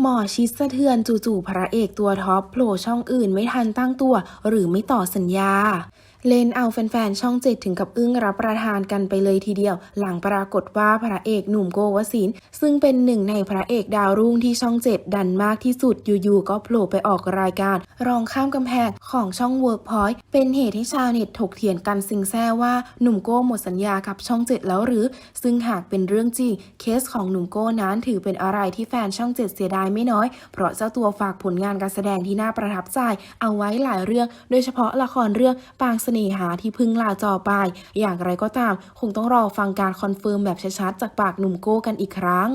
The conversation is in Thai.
หมอชิดสะเทือนจู่ๆพระเอกตัวท็อปโผล่ช่องอื่นไม่ทันตั้งตัว หรือไม่ต่อสัญญา เล่นเอาแฟนๆ ช่องเจ็ดถึงกับอึ้งรับประทานกันไปเลยทีเดียว หลังปรากฏว่าพระเอกหนุ่มโกวสินซึ่งเป็นหนึ่งในพระเอกดาวรุ่งที่ช่องเจ็ดดันมากที่สุดอยู่ๆ ก็โผล่ไปออกรายการ รองข้ามกำแพงของช่อง Workpoint เป็นเหตุให้ชาวเน็ตถกเถียงกันซิงแซ่ว่าหนุ่มโก้หมดสัญญากับช่องเจ็ดแล้วหรือ ซึ่งหากเป็นเรื่องจริงเคสของหนุ่มโก้นั้นถือเป็นอะไรที่แฟนช่องเจ็ดเสียดายไม่น้อย เพราะเจ้าตัวฝากผลงานการแสดงที่น่าประทับใจ เอาไว้หลายเรื่อง โดยเฉพาะละครเรื่องปางเสน่นหาที่พึ่งลาจอไป อย่างไรก็ตาม คงต้องรอฟังการคอนเฟิร์มแบบชัดๆ จากปากหนุ่มโก้กันอีกครั้ง